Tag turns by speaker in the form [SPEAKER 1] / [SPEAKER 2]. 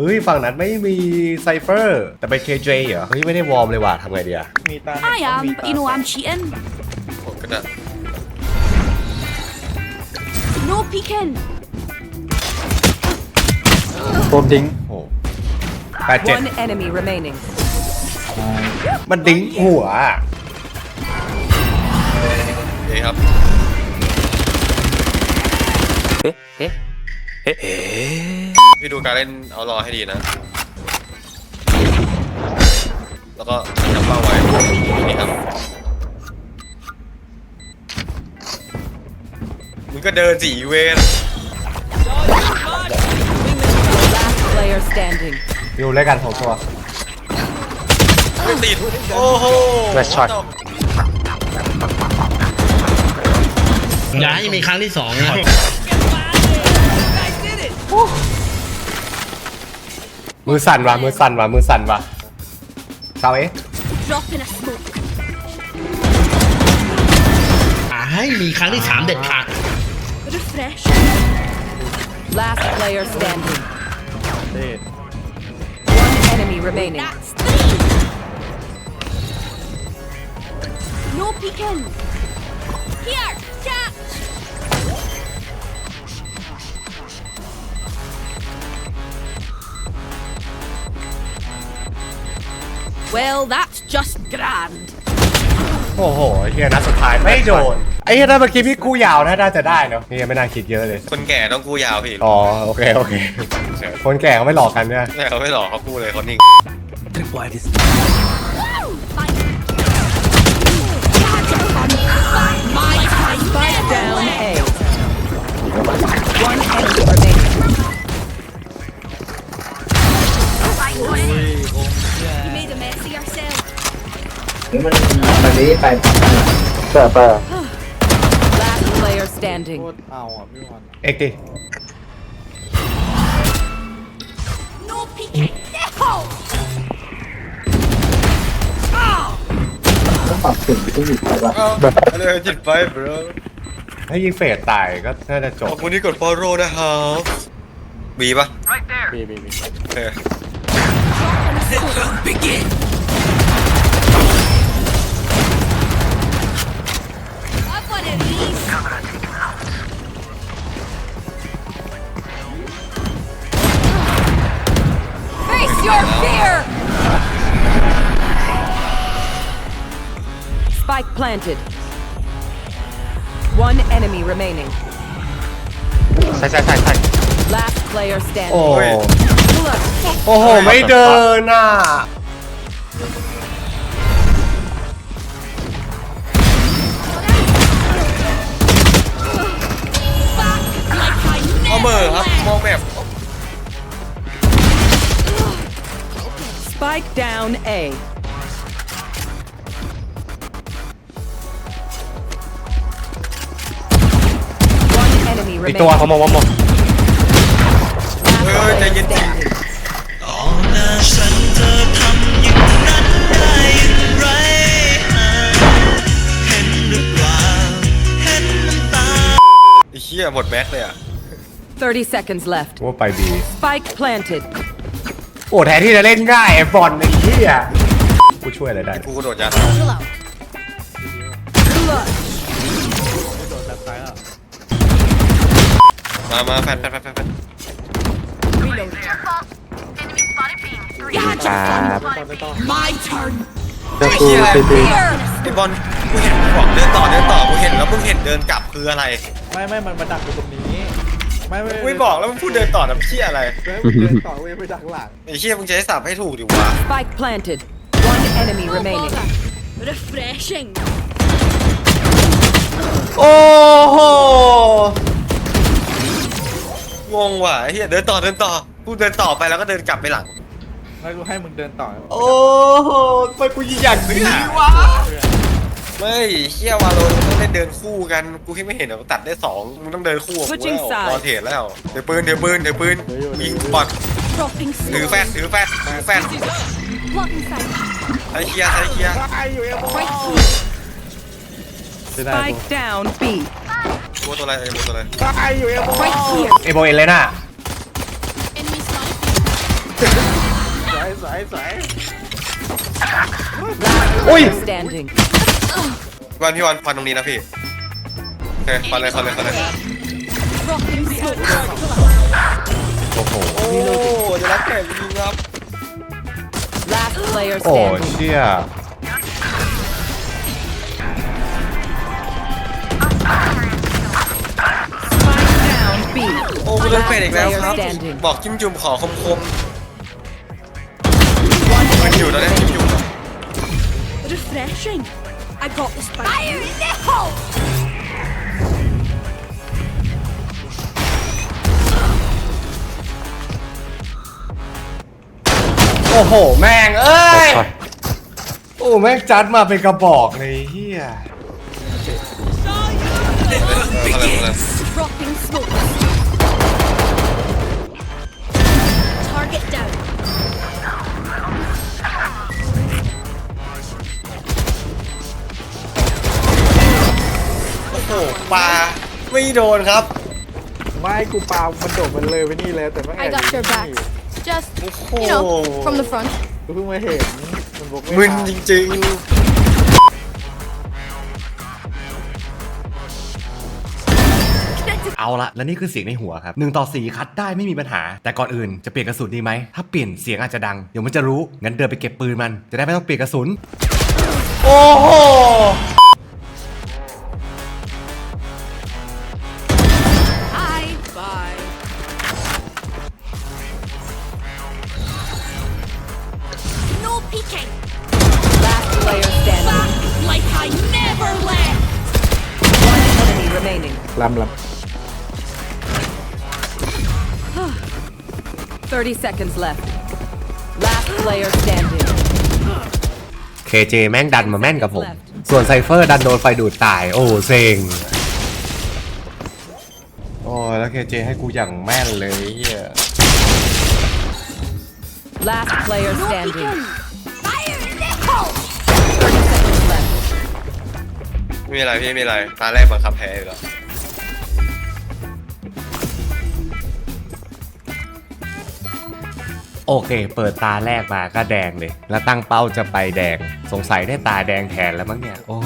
[SPEAKER 1] เฮ้ย ฝั่งนั้นไม่มีไซเฟอร์ แต่ไป KJ เหรอ เฮ้ย ไม่ได้วอร์มเลยว่ะทำไงดีอะ
[SPEAKER 2] มีตา
[SPEAKER 3] I am, but you know I'm cheating.
[SPEAKER 4] ผมก็จะ
[SPEAKER 3] No peeking.
[SPEAKER 2] โดนดิ้ง
[SPEAKER 1] โอ้แปดเจ็ด
[SPEAKER 5] One enemy remaining.
[SPEAKER 1] มันดิ้งหัวอะ
[SPEAKER 4] เอ้ครับ พี่ดูการเล่นเอารอให้ดีนะ แล้วก็จำเป้าไว้นี่ครับ มึงก็เดินสีเวน
[SPEAKER 5] Last player standing.
[SPEAKER 1] อยู่ด้วยกันสองตัว
[SPEAKER 4] ไม่ติดโอ้โห
[SPEAKER 1] Nice shot
[SPEAKER 6] อย่าให้มีครั้งที่สองนะ
[SPEAKER 1] มือสั่นว่ะมือสั่นว่ะมือสั่นว่ะเซาเอ๊ะ
[SPEAKER 3] Drop in a smoke.
[SPEAKER 6] อย่าให้มีครั้งที่สามเด็ดขาด
[SPEAKER 3] Refresh.
[SPEAKER 5] Last player standing.
[SPEAKER 2] เด็ด
[SPEAKER 5] One enemy remaining.
[SPEAKER 3] That's three. No peeking. Here, catch. Well, that's just grand.
[SPEAKER 1] โอ้โหไอ้เฮียนัดสุดท้ายไม่โดน ไอ้เฮียถ้าเมื่อกี้พี่กู้ยาวนะน่าจะได้เนาะนี่ยังไม่น่าคิดเยอะเลย
[SPEAKER 4] คนแก่ต้องกู้ยาวพี่
[SPEAKER 1] อ๋อโอเคโอเค คนแก่เขาไม่หลอกกันเนี่ย
[SPEAKER 4] แต่เขาไม่หลอกเขากู้เลยเขานิ่ง
[SPEAKER 2] แต่แต่
[SPEAKER 5] Last player standing.
[SPEAKER 2] โคตรเอาอะพี่วัน
[SPEAKER 1] เอ็กดิ
[SPEAKER 3] No peeking. No.
[SPEAKER 4] แบบเลยจิตไป bro
[SPEAKER 1] ถ้ายิงเฟดตายก็น่าจะจ
[SPEAKER 4] ข
[SPEAKER 1] บ
[SPEAKER 4] อบคุณที่กด follow นะครับบีปะ
[SPEAKER 2] บีบีบี
[SPEAKER 4] โอเค
[SPEAKER 5] planted. One enemy remaining.
[SPEAKER 1] ใช่ใช่ใช่ใช่
[SPEAKER 5] Last player
[SPEAKER 1] โอ้
[SPEAKER 5] standing.
[SPEAKER 1] โอ้โห ไม่เดินอ่ะ
[SPEAKER 3] Back like I
[SPEAKER 4] เอา
[SPEAKER 3] never
[SPEAKER 4] เมอร์ครับ
[SPEAKER 3] left.
[SPEAKER 4] มองแบบ
[SPEAKER 5] Spike down A. enemy
[SPEAKER 1] อีก
[SPEAKER 5] remaining.
[SPEAKER 1] ตัวเขามองว่ามอง
[SPEAKER 5] Last
[SPEAKER 4] เออใจ
[SPEAKER 5] player
[SPEAKER 4] เย็นจริง
[SPEAKER 5] standing.
[SPEAKER 4] ไอ้เหี้ยหมดแม็กเลยอะ
[SPEAKER 5] 30 seconds left.
[SPEAKER 1] ว่าไปดี
[SPEAKER 5] Spike planted.
[SPEAKER 1] โอ้แทนที่จะเล่นง่ายไอ้บอลไอ้เหี้ยกูช่วยอะไรได้
[SPEAKER 4] กูกระโดดยัด
[SPEAKER 3] Chill out.
[SPEAKER 4] มามาแฟนแฟนแฟนแฟน
[SPEAKER 3] Reload. You had your fun.
[SPEAKER 2] ไม่ต้อง
[SPEAKER 3] My turn.
[SPEAKER 4] ไอ้เหี้ยอะไร
[SPEAKER 3] Here.
[SPEAKER 4] ไอ้บอลกูเห็นบอกเดินต่อเดินต่อกูเห็นแล้วมึงเห็นเดินกลับคืออะไร
[SPEAKER 2] ไม่ไม่มันมาดักอยู่ตรงนี้ ไม่ไม่
[SPEAKER 4] กูไม่บอกแล้วมึงพูดเดินต่อนะเหี้ยอะไร
[SPEAKER 2] ไม่เดินต่อเว้ยไปดักหลัง
[SPEAKER 4] ไอ้เหี้ยมึงจะให้สับให้ถูกดิวะ
[SPEAKER 5] Spike planted. One enemy
[SPEAKER 3] No
[SPEAKER 5] remaining.
[SPEAKER 3] bother. Refreshing.
[SPEAKER 1] โอ้โห
[SPEAKER 4] งงว่ะไอ้เหี้ยเดินต่อเดินต่อกูเดินต่อไปแล้วก็เดินกลับไปหลัง
[SPEAKER 2] แล้วกูให้มึงเดินต่อ
[SPEAKER 1] โอ้โหทำไมกูยิงอย่างนี้วะ
[SPEAKER 4] ไม่เหี้ยวาโลมันต้องได้เดินคู่กันกูคิดไม่เห็นเหรอตัดได้สองมึงต้องเดินคู่กับกู
[SPEAKER 5] Switching
[SPEAKER 4] แล้ว
[SPEAKER 5] sides
[SPEAKER 4] รอเทรดแล้วเดี๋ยวปืนเดี๋ยวปืนเดี๋ยวปืนยิงบอล
[SPEAKER 3] Dropping
[SPEAKER 4] ถือ
[SPEAKER 3] smoke.
[SPEAKER 4] แฟนถือแฟนถือแฟน
[SPEAKER 3] Blocking sight.
[SPEAKER 4] ไอ้เคียร์ไอ้เคียร์
[SPEAKER 2] ตายอยู่เอโม
[SPEAKER 3] Right here.
[SPEAKER 5] Spike down B.
[SPEAKER 4] ตัวตัวอะไรเอ้ยตัวอะไร
[SPEAKER 2] ตายอยู่เอโม
[SPEAKER 3] Right here.
[SPEAKER 1] เอโบเอเลน่า
[SPEAKER 3] Enemy spotted.
[SPEAKER 2] สายสายสาย
[SPEAKER 1] อุ้ย
[SPEAKER 5] Standing.
[SPEAKER 4] วันพี่วันฟันตรงนี้นะพี่โอเคฟันเลยฟันเลยฟันเลย
[SPEAKER 3] Dropping smoke.
[SPEAKER 1] โอ้โห
[SPEAKER 4] โอ้จะรักแก่จริงครับ
[SPEAKER 5] Last player
[SPEAKER 1] โอ้
[SPEAKER 5] standing.
[SPEAKER 1] เชี่ย
[SPEAKER 4] อ้กูโดนเป็ดอีกแล้วครับ
[SPEAKER 5] Standing.
[SPEAKER 4] บอกจิ้มจุ่มขอคมคมมันอยู่ตอนนี้จิ้มจุ่ม
[SPEAKER 3] Refreshing. I got the spike. Fire in the hole!
[SPEAKER 1] โอ้โห แม่ง เอ้ย โอ้แม่งจัดมาเป็นกระบอกเลยเฮีย
[SPEAKER 4] เออเขาเลยเขาเลย
[SPEAKER 3] Dropping smoke. Target down.
[SPEAKER 4] โอ้โหปลาไม่โดนครับ
[SPEAKER 2] ไม่กูปามันโดดมันเลยไปนี่แล้วแต่ไม่
[SPEAKER 3] I got your back. Just, you know, from the front.
[SPEAKER 2] กูเพิ่งมาเห็นมันบอกไม่
[SPEAKER 4] มึน
[SPEAKER 2] ทั
[SPEAKER 4] จริง
[SPEAKER 1] เอาละและนี่คือเสียงในหัวครับ1ต่อ4คัดได้ไม่มีปัญหา แต่ก่อนอื่นจะเปลี่ยนกระสุนดีไหมถ้าเปลี่ยนเสียงอาจจะดังเดี๋ยวมันจะรู้งั้นเดินไปเก็บปืนมัน จะได้ไม่ต้องเปลี่ยนกระสุน โอ้โห
[SPEAKER 3] Hi. Bye. No peeking.
[SPEAKER 5] 30 seconds left. Last player standing.
[SPEAKER 1] KJ แม่งดันมาแม่นกับผม ส่วนไซเฟอร์ดันโดนไฟดูดตาย โอ้เซ็ง โอ้แล้ว KJ ให้กูอย่างแม่นเลยเฮีย
[SPEAKER 5] Last player
[SPEAKER 3] No
[SPEAKER 5] standing.
[SPEAKER 3] peeking. Fire in the hole.
[SPEAKER 5] 30 seconds left.
[SPEAKER 4] ๆไม่มีอะไรพี่ไม่มีอะไรตาแรกบังคับแพ้อยู่แล้ว
[SPEAKER 1] โอเค เปิดตาแรกมาก็แดงเลย แล้วตั้งเป้าจะไปแดง สงสัยได้ตาแดงแทนแล้วมั้งเนี่ย โอ้